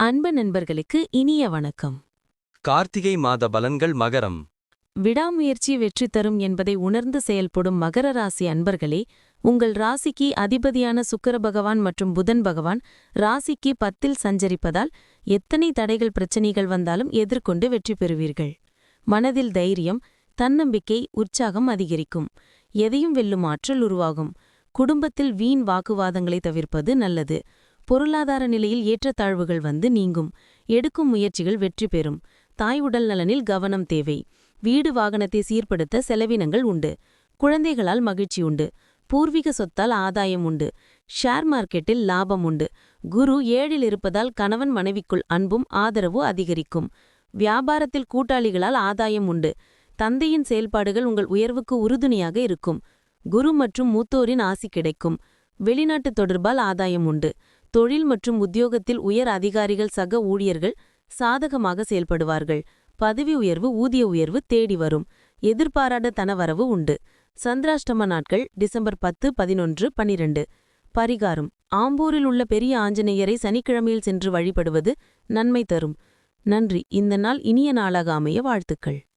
அன்பு நண்பர்களுக்கு இனிய வணக்கம். கார்த்திகை மாத பலன்கள் மகரம். விடாமுயற்சி வெற்றி தரும் என்பதை உணர்ந்து செயல்படும் மகர ராசி அன்பர்களே உங்கள் ராசிக்கு அதிபதியான சுக்கிர பகவான் மற்றும் புதன் பகவான் ராசிக்கு பத்தில் சஞ்சரிப்பதால் எத்தனை தடைகள் பிரச்சனைகள் வந்தாலும் எதிர்கொண்டு வெற்றி பெறுவீர்கள். மனதில் தைரியம் தன்னம்பிக்கை உற்சாகம் அதிகரிக்கும். எதையும் வெல்லும் ஆற்றல் உருவாகும். குடும்பத்தில் வீண் வாக்குவாதங்களை தவிர்ப்பது நல்லது. பொருளாதார நிலையில் ஏற்றத்தாழ்வுகள் வந்து நீங்கும். எடுக்கும் முயற்சிகள் வெற்றி பெறும். தாய் உடல் நலனில் கவனம் தேவை. வீடு வாகனத்தை சீர்படுத்த செலவினங்கள் உண்டு. குழந்தைகளால் மகிழ்ச்சி உண்டு. பூர்வீக சொத்தால் ஆதாயம் உண்டு. ஷேர் மார்க்கெட்டில் லாபம் உண்டு. குரு ஏழில் இருப்பதால் கணவன் மனைவிக்குள் அன்பும் ஆதரவு அதிகரிக்கும். வியாபாரத்தில் கூட்டாளிகளால் ஆதாயம் உண்டு. தந்தையின் செயல்பாடுகள் உங்கள் உயர்வுக்கு உறுதுணையாக இருக்கும். குரு மற்றும் மூத்தோரின் ஆசி கிடைக்கும். வெளிநாட்டு தொடர்பால் ஆதாயம் உண்டு. தொழில் மற்றும் உத்தியோகத்தில் உயர் அதிகாரிகள் சக ஊழியர்கள் சாதகமாக செயல்படுவார்கள். பதவி உயர்வு ஊதிய உயர்வு தேடி வரும். எதிர்பாராத தனவரவு உண்டு. சந்திராஷ்டம நாட்கள் டிசம்பர் பத்து பதினொன்று பனிரெண்டு பரிகாரம். ஆம்பூரில் உள்ள பெரிய ஆஞ்சநேயரை சனிக்கிழமையில் சென்று வழிபடுவது நன்மை தரும். நன்றி. இந்த நாள் இனிய நாளாக அமைய வாழ்த்துக்கள்.